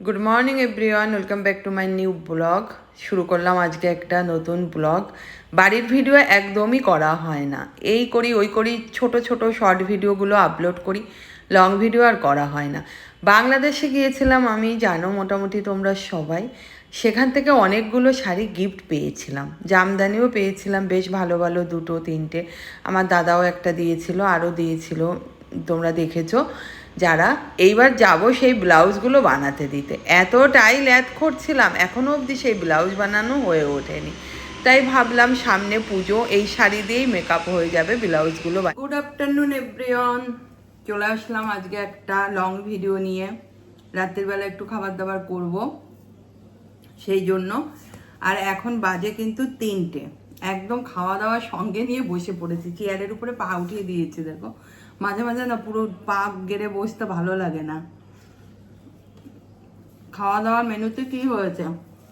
Good morning everyone welcome back to my new blog শুরু করলাম আজকে একটা নতুন ব্লগ বাড়ির ভিডিও একদমই করা হয় না। এই করি, ওই করি, ছোট ছোট শর্ট ভিডিওগুলো আপলোড করি। লং ভিডিও আর করা হয় না। বাংলাদেশে গিয়েছিলাম আমি, জানো মোটামুটি তোমরা সবাই। সেখান থেকে অনেকগুলো শাড়ি গিফট পেয়েছিলাম। জামদানিও পেয়েছিলাম, বেশ ভালো ভালো দুটো, তিনটে। আমার দাদাও একটা দিয়েছিল, আরও দিয়েছিল। তোমরা দেখেছ। যারা এইবার যাব সেই ব্লাউজগুলো বানাতে দিতে। এতটাই ল্যাথ করছিলাম এখনও অবধি সেই ব্লাউজ বানানো হয়ে ওঠেনি। তাই ভাবলাম সামনে পুজো, এই শাড়ি দিয়েই মেকআপ হয়ে যাবে ব্লাউজগুলো গুড আফটারনুন এভরিওয়ান চলে আসলাম আজকে একটা লং ভিডিও নিয়ে। রাত্রিবেলা একটু খাবার দাবার করব, সেই জন্য। আর এখন বাজে কিন্তু তিনটে। একদম খাওয়া দাওয়া সঙ্গে নিয়ে বসে পড়েছি। চেয়ারের উপরে পা উঠিয়ে দিয়েছি, দেখো। মাঝে মাঝে না পুরো পা গেড়ে বসতে ভালো লাগে না। খাওয়া দাওয়ার মেনুতে কি হয়েছে?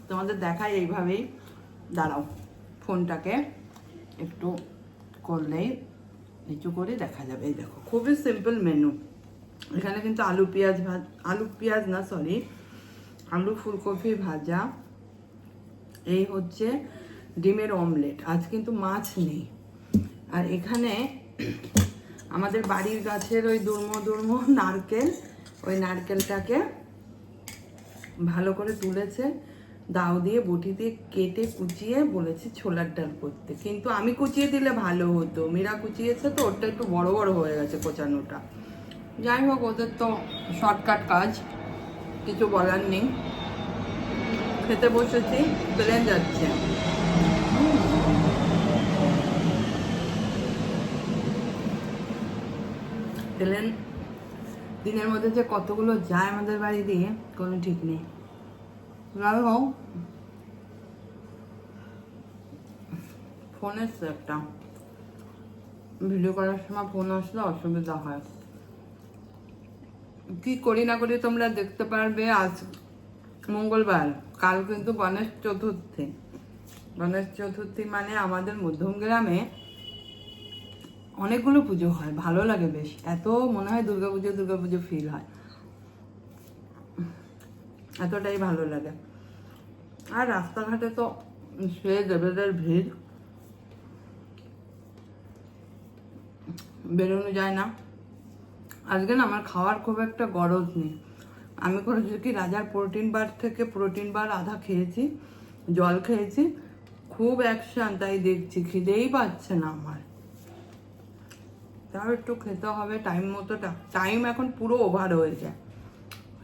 তোমাদের দেখাই এইভাবেই। দাঁড়াও, ফোনটাকে একটু করলেই নিচু করে দেখা যাবে। এই দেখো, খুবই সিম্পল মেনু এখানে কিন্তু আলু পেঁয়াজ ভাজ, আলু পেঁয়াজ না সরি আলু ফুলকপি ভাজা। এই হচ্ছে ডিমের অমলেট আজ কিন্তু মাছ নেই। আর এখানে আমাদের বাড়ির গাছের ওই দুর্ম দুর্ম নারকেল, ওই নারকেলটাকে ভালো করে তুলেছে, দাও দিয়ে বটি দিয়ে কেটে কুচিয়ে বলেছি ছোলার ডাল করতে। কিন্তু আমি কুচিয়ে দিলে ভালো হতো। মীরা কুচিয়েছে তো ওটা একটু বড় বড় হয়ে গেছে কোচানোটা। যাই হোক, ওদের তো শর্টকাট কাজ, কিছু বলার নেই। খেতে বসেছি, প্লেন যাচ্ছে। প্লেন দিনের মধ্যে যে কতগুলো যায় আমাদের বাড়ি দিয়ে কোনো ঠিক নেই। যাই হোক, ফোন এসছে একটা ভিডিও করার সময় ফোন আসলে অসুবিধা হয়। কি করি না করি তোমরা দেখতে পারবে আজ মঙ্গলবার, কাল কিন্তু গণেশ চতুর্থী। গণেশ চতুর্থী মানে আমাদের মধ্যম গ্রামে অনেকগুলো পুজো হয়, ভালো লাগে বেশ। এত মনে হয় দুর্গাপুজো দুর্গাপুজো ফিল হয়। এতটাই ভালো লাগে। আর রাস্তাঘাটে তো সে দেবেদের ভিড়। বেরোনো যায় না। আজকে না আমার খাওয়ার খুব একটা গরজ নেই। আমি করেছি কি রাজার প্রোটিন বার থেকে প্রোটিন বার আধা খেয়েছি, জল খেয়েছি, খুব অ্যাকশন তাই দেখছি, খিদেই পাচ্ছে না আমার। তাও একটু খেতে হবে টাইম মতো টাইম এখন পুরো ওভার হয়ে যায়।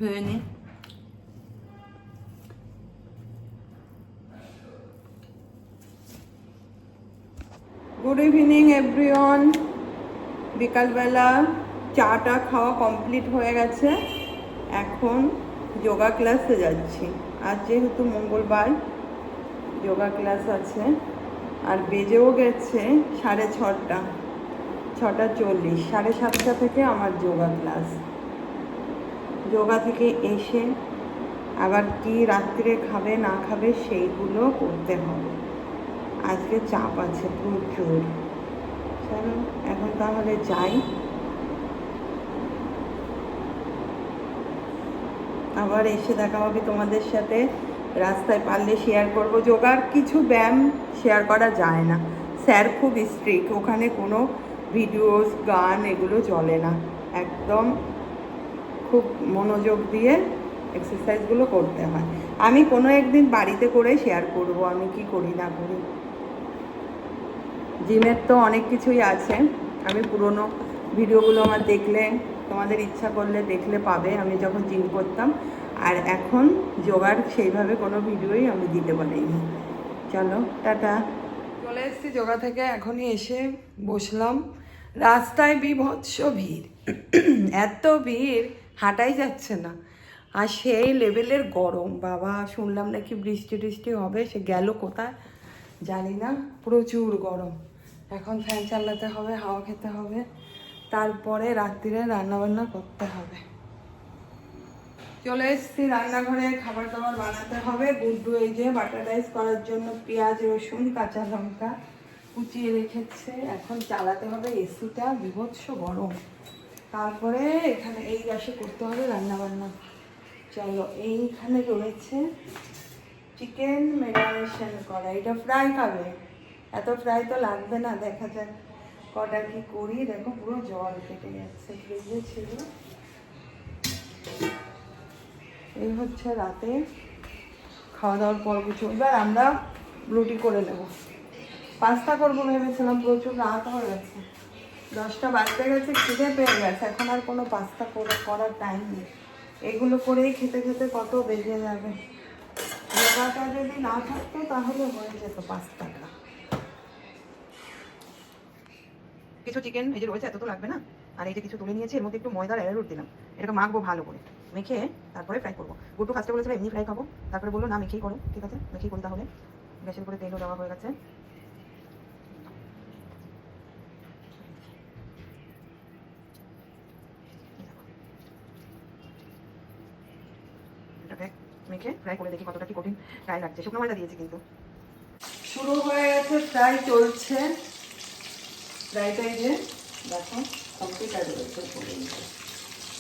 হয়ে নি। গুড ইভিনিং এভরিওয়ান বিকালবেলা চাটা খাওয়া কমপ্লিট হয়ে গেছে। এখন যোগা ক্লাসে যাচ্ছি। আজ যেহেতু মঙ্গলবার যোগা ক্লাস আছে। আর বেজেও গেছে সাড়ে ছটা। ছটা চল্লিশ, সাড়ে সাতটা থেকে আমার যোগা ক্লাস। যোগা থেকে এসে আবার কি রাত্রে খাবে, না খাবে সেইগুলো করতে হবে। আজকে চাপ আছে প্রচুর। চলো, এখন তাহলে যাই। আবার এসে দেখা হবে তোমাদের সাথে। রাস্তায় পারলে শেয়ার করব। যোগার কিছু ব্যায়াম শেয়ার করা যায় না। স্যার খুব স্ট্রিক্ট ওখানে কোনো ভিডিওস গান, এগুলো চলে না। একদম খুব মনোযোগ দিয়ে এক্সারসাইজগুলো করতে হয়। আমি কোনো একদিন বাড়িতে করে শেয়ার করব, আমি কি করি না করি। জিমের তো অনেক কিছুই আছে। আমি পুরনো ভিডিওগুলো আমার দেখলে, তোমাদের ইচ্ছা করলে দেখলে পাবে। আমি যখন জিম করতাম, আর এখন যোগার সেইভাবে কোনো ভিডিওই আমি দিতে পারিনি। চলো, টাটা। চলে এসেছি যোগা থেকে, এখনই এসে বসলাম। রাস্তায় বিভৎস ভিড়। এত ভিড় হাঁটাই যাচ্ছে না। আর সেই লেভেলের গরম, বাবা, শুনলাম নাকি বৃষ্টি টিষ্টি হবে, সে গেল কোথায়? জানি না, প্রচুর গরম। এখন ফ্যান চালাতে হবে, হাওয়া খেতে হবে। তারপরে রাত্রিরে রান্নাবান্না করতে হবে। চলে এসেছি রান্নাঘরে, খাবার দাবার বানাতে হবে। গুড্ডু এই যে বাটার রাইস করার জন্য পেঁয়াজ, রসুন, কাঁচা লঙ্কা। কুচিয়ে রেখেছে। এখন চালাতে হবে এসিটা, বিভৎস গরম। তারপরে এখানে এই গ্যাসে করতে হবে রান্না বান্না চলো, এইখানে রয়েছে চিকেন ম্যারিনেশন করা। এটা ফ্রাই খাবে। এত ফ্রাই তো লাগবে না, দেখা যাক কটা কি করি। দেখো, পুরো জল কেটে যাচ্ছে, ফ্রিজে ছিল। এই হচ্ছে রাতে খাওয়া দাওয়ার পর কিছু এবার আমরা রুটি করে নেব। পাস্তা করব ভেবেছিলাম, প্রচুর রাত হয়ে গেছে। দশটা বাজতে গেছে, খিদে পেয়ে গেছে। এখন আর কোনো পাস্তা করে করার টাইম নেই। এগুলো করেই খেতে খেতে কত বেজে যাবে। যোগাটা যদি না থাকতো, তাহলে হয়ে যেত পাস্তাটা কিছু চিকেন এই যে রয়েছে এত তো লাগবে না? আর এই যে কিছু তুলে নিয়েছি, এর মধ্যে একটু ময়দার অ্যারোট দিলাম। এটাকে মাখবো ভালো করে। মেখে তারপরে ফ্রাই করব। গুট্টু ফার্স্টে বলেছিল, এমনি ফ্রাই খাব। তারপরে বলল, না, মেখেই করো। ঠিক আছে, মেখেই করি তাহলে। গ্যাসের করে তেলও দেওয়া হয়ে গেছে। এটাকে মেখে ফ্রাই করে দেখি কতটা কি কঠিন ফ্রাই লাগছে। শুকনো ময়দা দিয়েছি কিন্তু। শুরু হয়ে গেছে ফ্রাই চলছে। ফ্রাইটা এই যে, দেখো কমপ্লিট রয়েছে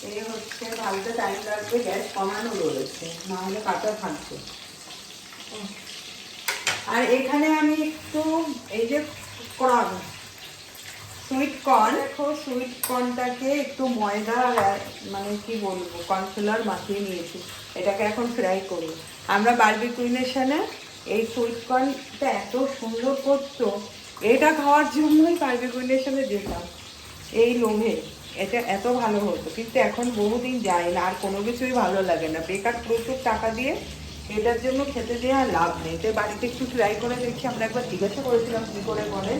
এই হচ্ছে ভালতে টাইম লাগবে, গ্যাস কমানো রয়েছে না হলে কাটা থাকবে। আর এখানে আমি একটু, এই যে কর্ন সুইট কর্ন দেখো সুইট কর্নটাকে একটু ময়দা মানে কি বলব কর্নফ্লাওয়ার মাখিয়ে নিয়েছি। এটাকে এখন ফ্রাই করি। আমরা বার্বি কুইনেশনে এই সুইট কর্নটা এত সুন্দর করতো, এটা খাওয়ার জন্যই বার্বি কুইনেশনে যেতাম। এই লোভে, এটা এত ভালো হতো। কিন্তু এখন বহুদিন যায় না, আর কোনো কিছুই ভালো লাগে না। বেকার প্রচুর টাকা দিয়ে এটার জন্য খেতে আর লাভ নেই। তো বাড়িতে একটু ট্রাই করে দেখি, আমরা একবার জিজ্ঞাসা করেছিলাম কী করে করে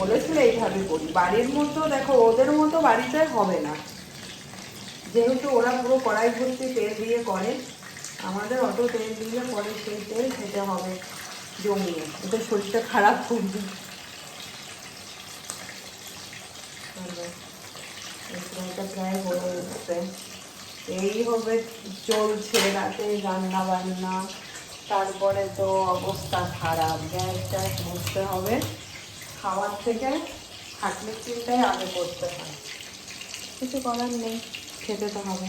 বলেছিল এইভাবে করি। বাড়ির মতো দেখো, ওদের মতো বাড়িতে হবে না। যেহেতু ওরা পুরো কড়াই ভর্তি তেল দিয়ে করে, আমাদের অত তেল দিয়ে পরে সেই তেল খেতে হবে জমিয়ে। এটা শরীরটা খারাপ করবে। প্রায় হয়ে এসছে এই হবে চলছে রাতে রান্না বান্না তারপরে তো অবস্থা খারাপ। গ্যাস ট্যাস মুছতে হবে। খাওয়ার থেকে খাটনির চিন্তাই আগে করতে হয়। কিছু করার নেই খেতে তো হবে।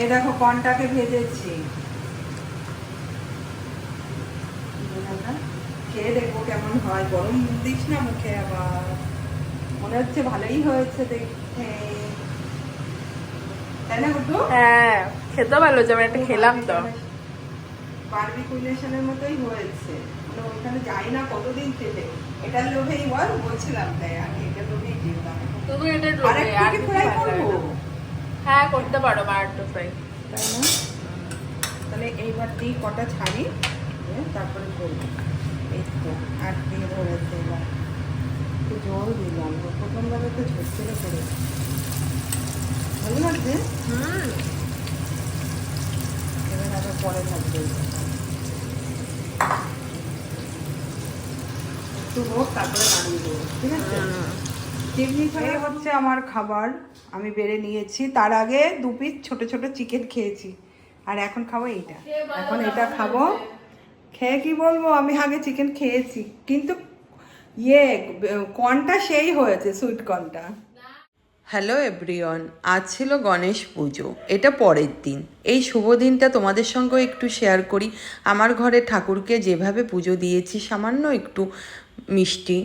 এই দেখো কনটাকে ভেজেছি। খেয়ে দেখব কেমন হয়। গরম দিস না মুখে আবার। মনে হচ্ছে ভালোই হয়েছে দেখতে। তাই না গুড্ডু? হ্যাঁ খেতে ভালো যেমন একটা খেলাম তো। বারবি কুইনেশনের মতোই হয়েছে। মানে ওইখানে যাই না কতদিন খেতে এটার লোভেই বল বলছিলাম তাই আমি এটার লোভেই তবু এটা আর একটু আর ফ্রাই করব? হ্যাঁ করতে পারো ফ্রাই তাই না? তাহলে এইবার কটা ছাড়ি তারপরে করব। এই তো আট দিয়ে এবার? একটু জল দিলাম প্রথমবারে তো ঝরঝরে করে। ভালো লাগছে? হুম। এবার আবার পরে থাকবে একটু হোক তারপরে নামিয়ে দেবো ঠিক আছে? চিমনি এই হচ্ছে আমার খাবার আমি বেড়ে নিয়েছি। তার আগে দু পিস ছোট ছোট চিকেন খেয়েছি। আর এখন খাব এইটা। এখন এটা খাব। খেয়ে কি বলব? আমি আগে চিকেন খেয়েছি। কিন্তু ইয়ে কর্নটা সেই হয়েছে সুইট কর্নটা। হ্যালো এভরিওয়ান আজ ছিল গণেশ পুজো। এটা পরের দিন। এই শুভ দিনটা তোমাদের সঙ্গেও একটু শেয়ার করি। আমার ঘরে ঠাকুরকে যেভাবে পুজো দিয়েছি সামান্য একটু মিষ্টি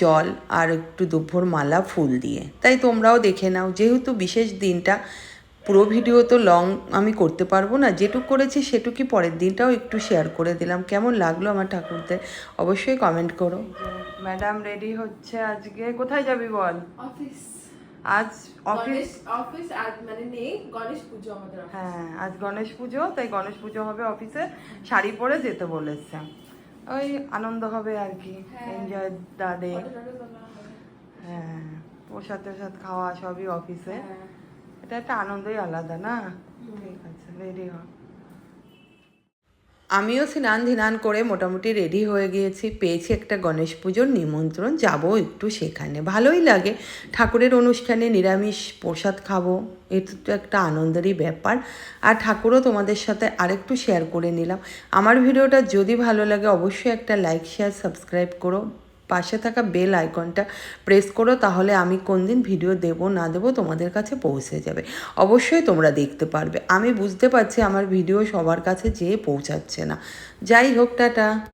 জল আর একটু দুভ্ভর মালা ফুল দিয়ে। তাই তোমরাও দেখে নাও যেহেতু বিশেষ দিনটা পুরো ভিডিও তো লং আমি করতে পারব না যেটুক করেছি সেটুকুই পরের দিনটাও একটু শেয়ার করে দিলাম। কেমন লাগল আমার ঠাকুরদের? অবশ্যই কমেন্ট করো। ম্যাডাম রেডি হচ্ছে আজকে? কোথায় যাবি বল? অফিস আজ অফিস অফিস অফিস আজ মানে নেই গণেশ পুজো আমাদের হ্যাঁ আজ গণেশ পুজো তাই গণেশ পুজো হবে অফিসে শাড়ি পরে যেতে বলেছে। ওই আনন্দ হবে আর কি হ্যাঁ। এনজয় দাদে তোলা হবে। হ্যাঁ প্রসাদ টোসাদ খাওয়া সবই অফিসে হ্যাঁ। এটা একটা আনন্দই আলাদা না ঠিক আছে রেডি হ আমিও স্নান ধিনান করে মোটামুটি রেডি হয়ে গিয়েছি। পেয়েছি একটা গণেশ পুজোর নিমন্ত্রণ, যাব একটু সেখানে। ভালোই লাগে। ঠাকুরের অনুষ্ঠানে নিরামিষ প্রসাদ খাব এটা তো একটা আনন্দেরই ব্যাপার। আর ঠাকুরও তোমাদের সাথে আরেকটু শেয়ার করে নিলাম। আমার ভিডিওটা যদি ভালো লাগে, অবশ্যই একটা লাইক শেয়ার সাবস্ক্রাইব করো। পাশে থাকা বেল আইকনটা প্রেস করো, তাহলে আমি কোন দিন ভিডিও দেব না দেব তোমাদের কাছে পৌঁছে যাবে। অবশ্যই তোমরা দেখতে পারবে। আমি বুঝতে পারছি আমার ভিডিও সবার কাছে যেয়ে পৌঁছাচ্ছে না। যাই হোক, টাটা।